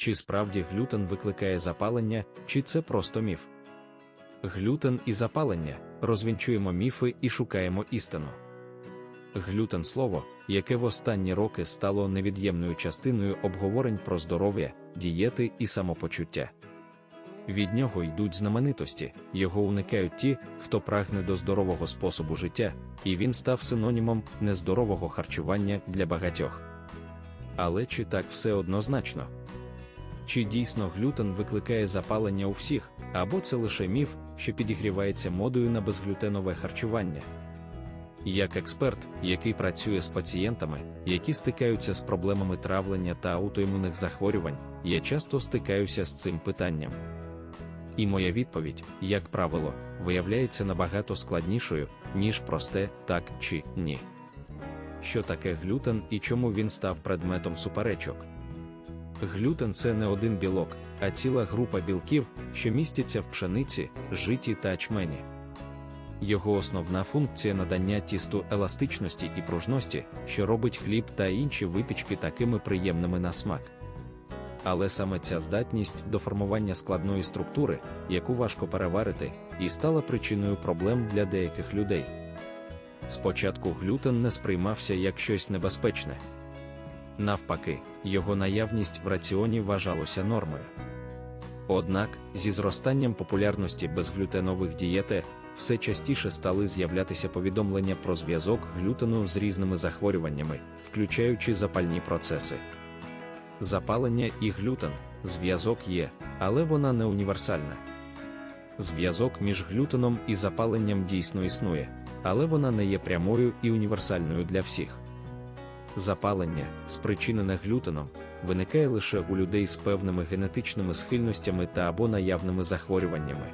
Чи справді глютен викликає запалення, чи це просто міф? Глютен і запалення розвінчуємо міфи і шукаємо істину. Глютен слово, яке в останні роки стало невід'ємною частиною обговорень про здоров'я, дієти і самопочуття. Від нього йдуть знаменитості, його уникають ті, хто прагне до здорового способу життя, і він став синонімом нездорового харчування для багатьох. Але чи так все однозначно? Чи дійсно глютен викликає запалення у всіх, або це лише міф, що підігрівається модою на безглютенове харчування? Як експерт, який працює з пацієнтами, які стикаються з проблемами травлення та аутоімунних захворювань, я часто стикаюся з цим питанням. І моя відповідь, як правило, виявляється набагато складнішою, ніж просте так чи ні. Що таке глютен і чому він став предметом суперечок? Глютен це не один білок, а ціла група білків, що містяться в пшениці, житі та ачмені. Його основна функція надання тісту еластичності і пружності, що робить хліб та інші випічки такими приємними на смак. Але саме ця здатність до формування складної структури, яку важко переварити, і стала причиною проблем для деяких людей. Спочатку глютен не сприймався як щось небезпечне. Навпаки, його наявність в раціоні вважалося нормою. Однак, зі зростанням популярності безглютенових дієти, все частіше стали з'являтися повідомлення про зв'язок глютену з різними захворюваннями, включаючи запальні процеси. Запалення і глютен зв'язок є, але вона не універсальна. Зв'язок між глютеном і запаленням дійсно існує, але вона не є прямою і універсальною для всіх. Запалення, спричинене глютеном, виникає лише у людей з певними генетичними схильностями та або наявними захворюваннями.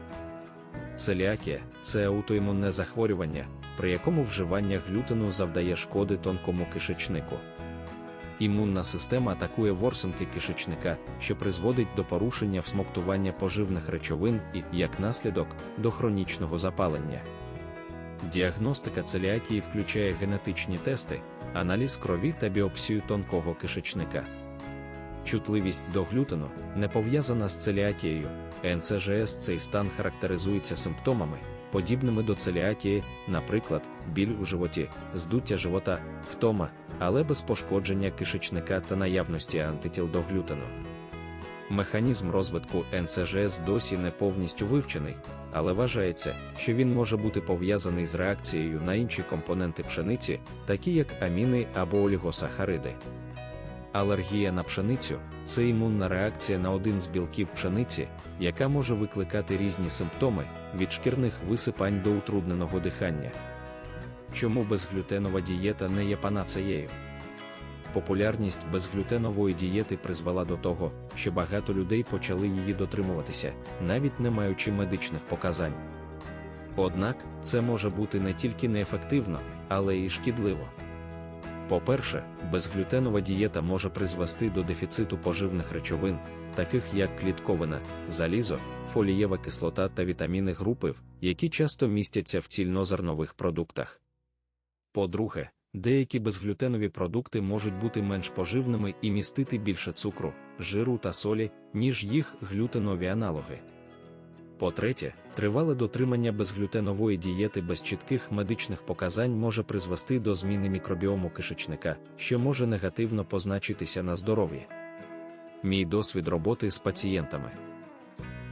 Целіакія це аутоімунне захворювання, при якому вживання глютену завдає шкоди тонкому кишечнику. Імунна система атакує ворсинки кишечника, що призводить до порушення всмоктування поживних речовин і, як наслідок, до хронічного запалення. Діагностика целіакії включає генетичні тести, аналіз крові та біопсію тонкого кишечника. Чутливість до глютену не пов'язана з целіакією. НСЖС цей стан характеризується симптомами, подібними до целіакії, наприклад, біль у животі, здуття живота, втома, але без пошкодження кишечника та наявності антитіл до глютену. Механізм розвитку НСЖС досі не повністю вивчений, але вважається, що він може бути пов'язаний з реакцією на інші компоненти пшениці, такі як аміни або олігосахариди. Алергія на пшеницю це імунна реакція на один з білків пшениці, яка може викликати різні симптоми від шкірних висипань до утрудненого дихання. Чому безглютенова дієта не є панацеєю? Популярність безглютенової дієти призвела до того, що багато людей почали її дотримуватися, навіть не маючи медичних показань. Однак, це може бути не тільки неефективно, але й шкідливо. По-перше, безглютенова дієта може призвести до дефіциту поживних речовин, таких як клітковина, залізо, фолієва кислота та вітаміни групи, які часто містяться в цільнозернових продуктах. По-друге, деякі безглютенові продукти можуть бути менш поживними і містити більше цукру, жиру та солі, ніж їх глютенові аналоги. По-третє, тривале дотримання безглютенової дієти без чітких медичних показань може призвести до зміни мікробіому кишечника, що може негативно позначитися на здоров'ї. Мій досвід роботи з пацієнтами.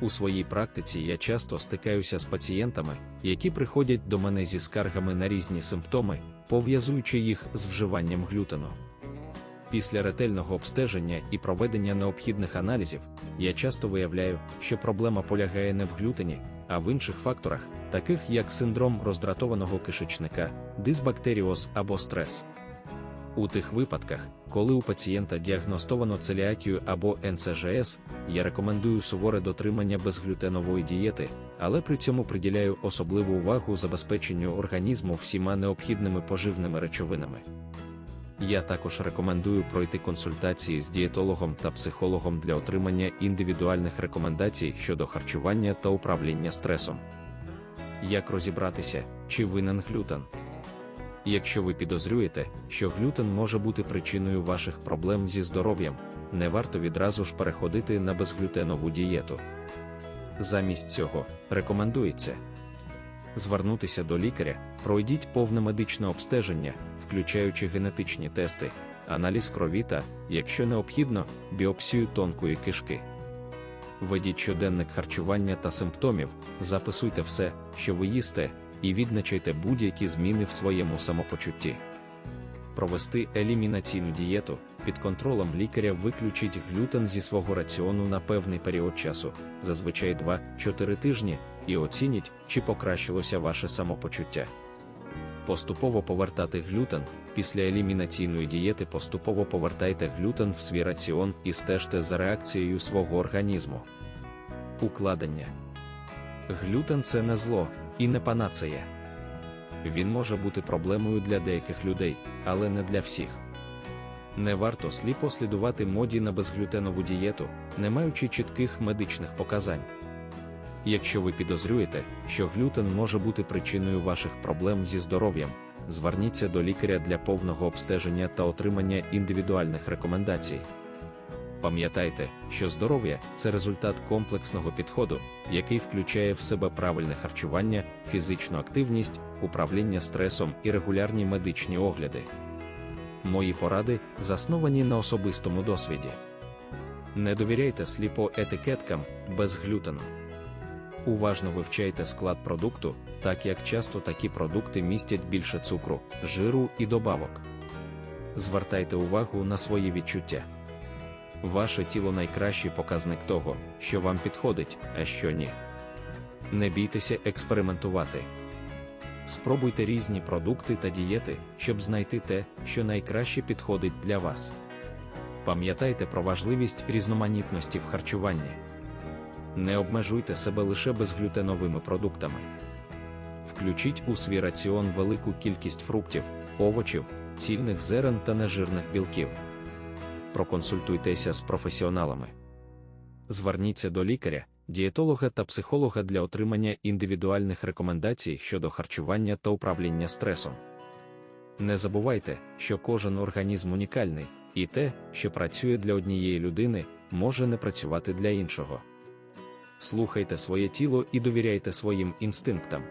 У своїй практиці я часто стикаюся з пацієнтами, які приходять до мене зі скаргами на різні симптоми, пов'язуючи їх з вживанням глютену. Після ретельного обстеження і проведення необхідних аналізів, я часто виявляю, що проблема полягає не в глютені, а в інших факторах, таких як синдром роздратованого кишечника, дисбактеріоз або стрес. У тих випадках, коли у пацієнта діагностовано целіакію або НСЖС, я рекомендую суворе дотримання безглютенової дієти, але при цьому приділяю особливу увагу забезпеченню організму всіма необхідними поживними речовинами. Я також рекомендую пройти консультації з дієтологом та психологом для отримання індивідуальних рекомендацій щодо харчування та управління стресом. Як розібратися, чи винен глютен? Якщо ви підозрюєте, що глютен може бути причиною ваших проблем зі здоров'ям, не варто відразу ж переходити на безглютенову дієту. Замість цього рекомендується звернутися до лікаря, пройдіть повне медичне обстеження, включаючи генетичні тести, аналіз крові та, якщо необхідно, біопсію тонкої кишки. Ведіть щоденник харчування та симптомів, записуйте все, що ви їсте, і відзначайте будь-які зміни в своєму самопочутті. Провести елімінаційну дієту під контролем лікаря виключіть глютен зі свого раціону на певний період часу, зазвичай 2-4 тижні, і оцініть, чи покращилося ваше самопочуття. Поступово повертати глютен. Після елімінаційної дієти поступово повертайте глютен в свій раціон і стежте за реакцією свого організму. Укладення глютен це не зло і не панацея. Він може бути проблемою для деяких людей, але не для всіх. Не варто сліпо слідувати моді на безглютенову дієту, не маючи чітких медичних показань. Якщо ви підозрюєте, що глютен може бути причиною ваших проблем зі здоров'ям, зверніться до лікаря для повного обстеження та отримання індивідуальних рекомендацій. Пам'ятайте, що здоров'я це результат комплексного підходу, який включає в себе правильне харчування, фізичну активність, управління стресом і регулярні медичні огляди. Мої поради засновані на особистому досвіді. Не довіряйте сліпо етикеткам без глютену. Уважно вивчайте склад продукту, так як часто такі продукти містять більше цукру, жиру і добавок. Звертайте увагу на свої відчуття. Ваше тіло найкращий показник того, що вам підходить, а що ні. Не бійтеся експериментувати. Спробуйте різні продукти та дієти, щоб знайти те, що найкраще підходить для вас. Пам'ятайте про важливість різноманітності в харчуванні. Не обмежуйте себе лише безглютеновими продуктами. Включіть у свій раціон велику кількість фруктів, овочів, цільних зерен та нежирних білків. Проконсультуйтеся з професіоналами. Зверніться до лікаря, дієтолога та психолога для отримання індивідуальних рекомендацій щодо харчування та управління стресом. Не забувайте, що кожен організм унікальний, і те, що працює для однієї людини, може не працювати для іншого. Слухайте своє тіло і довіряйте своїм інстинктам.